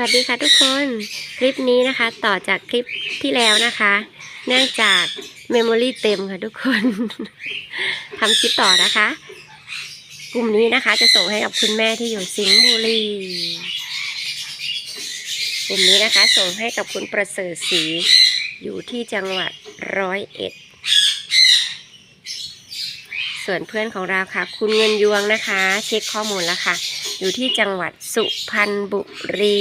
วัสดีค่ะทุกคนคลิปนี้นะคะต่อจากคลิปที่แล้วนะคะ เนื่องจากเมมโมรี่เต็มค่ะทุกคนทำคลิปต่อนะคะ กลุ่มนี้นะคะจะส่งให้กับคุณแม่ที่อยู่สิงห์บุรีกลุ่มนี้นะคะ ส่งให้กับคุณประเสริฐศรีอยู่ที่จังหวัดร้อยเอ็ดส่วนเพื่อนของเราค่ะ คุณเงินยวงนะคะ เช็คข้อมูลแล้วค่ะ อยู่ที่จังหวัดสุพรรณบุรี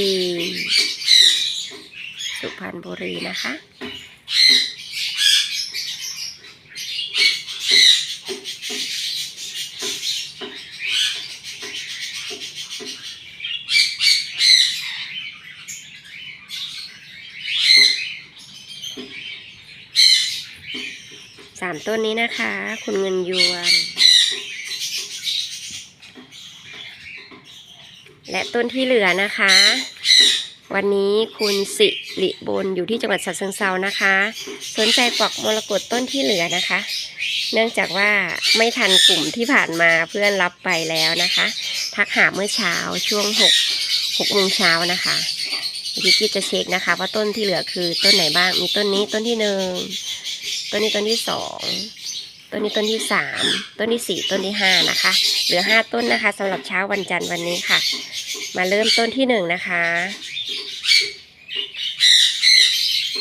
สุพรรณบุรีนะคะ สามต้นนี้นะคะ คุณเงินยวง และต้นที่เหลือนะคะ วันนี้คุณสิริบนอยู่ที่จังหวัดฉะเชิงเซานะคะ สนใจปลอกมรกตต้นที่เหลือนะคะ เนื่องจากว่าไม่ทันกลุ่มที่ผ่านมาเพื่อนรับไปแล้วนะคะ ทักหาเมื่อเช้าช่วงหกหกโมงเช้านะคะพี่กิ๊จะเช็คนะคะ ว่าต้นที่เหลือคือต้นไหนบ้างมีต้นนี้ต้นที่หนึ่งต้นนี้ต้นที่สองต้นนี้ต้นที่สามต้นที่สี่ต้นที่ห้านะคะ เหลือห้าต้นนะคะสำหรับเช้าวันจันทร์วันนี้ค่ะ มาเริ่มต้นที่หนึ่งนะคะ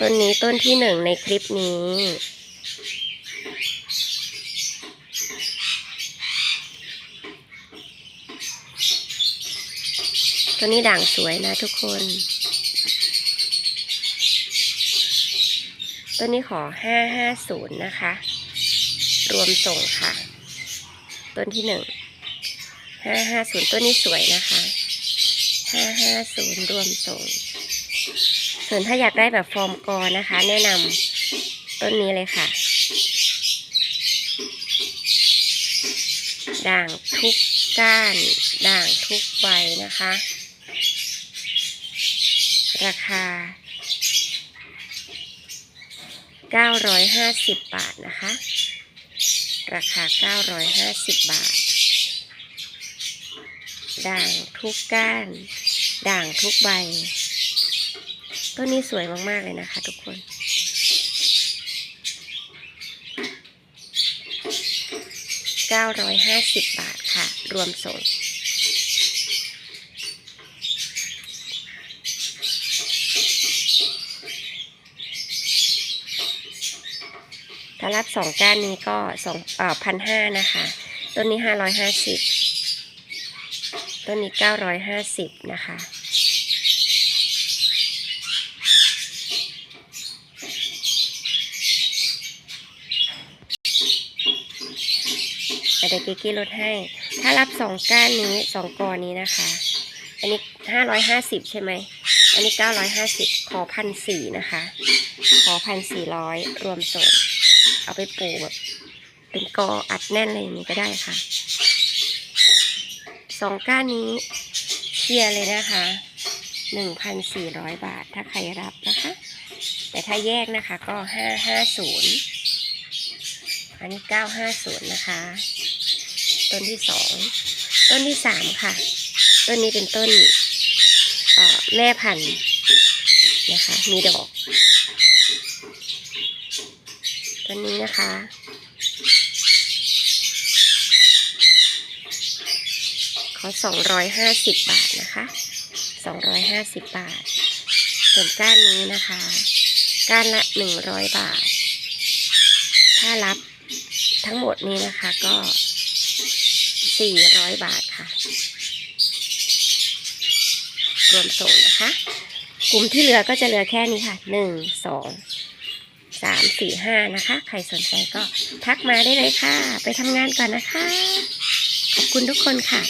ต้นนี้ต้นที่หนึ่งในคลิปนี้ตัวนี้ด่างสวยนะทุกคนตัวนี้ขอห้าห้าศูนย์นะคะ รวมส่งค่ะ ต้นที่หนึ่งห้าห้าศูนย์ต้นนี้สวยนะคะ ห้าห้าศูนย์รวมส่ง ส่วนถ้าอยากได้แบบฟอร์มกอนะคะ แนะนำต้นนี้เลยค่ะ ด่างทุกก้าน ด่างทุกใบนะคะ ราคา 950 บาทนะคะ ราคา 950 บาท ด่างทุกก้าน ด่างทุกใบ ต้นนี้สวยมาก ๆ เลยนะคะทุกคน 950 บาทค่ะ รวมส่งถ้ารับสองก้านนี้ก็สองเอ่อพันห้านะคะ ต้นนี้ห้าร้อยห้าสิบ ต้นนี้เก้าร้อยห้าสิบนะคะแต่เดี๋ยวกิ๊กี้ลดให้ ถ้ารับสองก้านนี้สองกอนี้นะคะ อันนี้ห้าร้อยห้าสิบใช่ไหม อันนี้เก้าร้อยห้าสิบขอพันสี่นะคะ ขอพันสี่ร้อยรวมส่ง เอาไปปลูกแบบเป็นกออัดแน่นอะไรอย่างนี้ก็ได้ค่ะ สองก้านนี้เชียร์เลยนะคะหนึ่งพันสี่ร้อยบาทถ้าใครรับนะคะ แต่ถ้าแยกนะคะก็ห้าห้าศูนย์อันนี้เก้าห้าศูนย์นะคะ ต้นที่สองต้นที่สามค่ะ ต้นนี้เป็นต้นแม่พันธุ์นะคะ มีดอก ต้นนี้นะคะ ขอสองร้อยห้าสิบบาทนะคะสองร้อยห้าสิบบาท ส่วนก้านนี้นะคะ ก้านละหนึ่งร้อยบาท ถ้ารับทั้งหมดนี้นะคะก็สี่ร้อยบาทค่ะ รวมส่งนะคะ กลุ่มที่เหลือก็จะเหลือแค่นี้ค่ะหนึ่งสองสามสี่ห้านะคะ ใครสนใจก็ทักมาได้เลยค่ะ ไปทำงานก่อนนะคะ ขอบคุณทุกคนค่ะ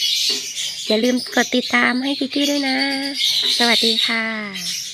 อย่าลืมกดติดตามให้กิกกี้ด้วยนะ สวัสดีค่ะ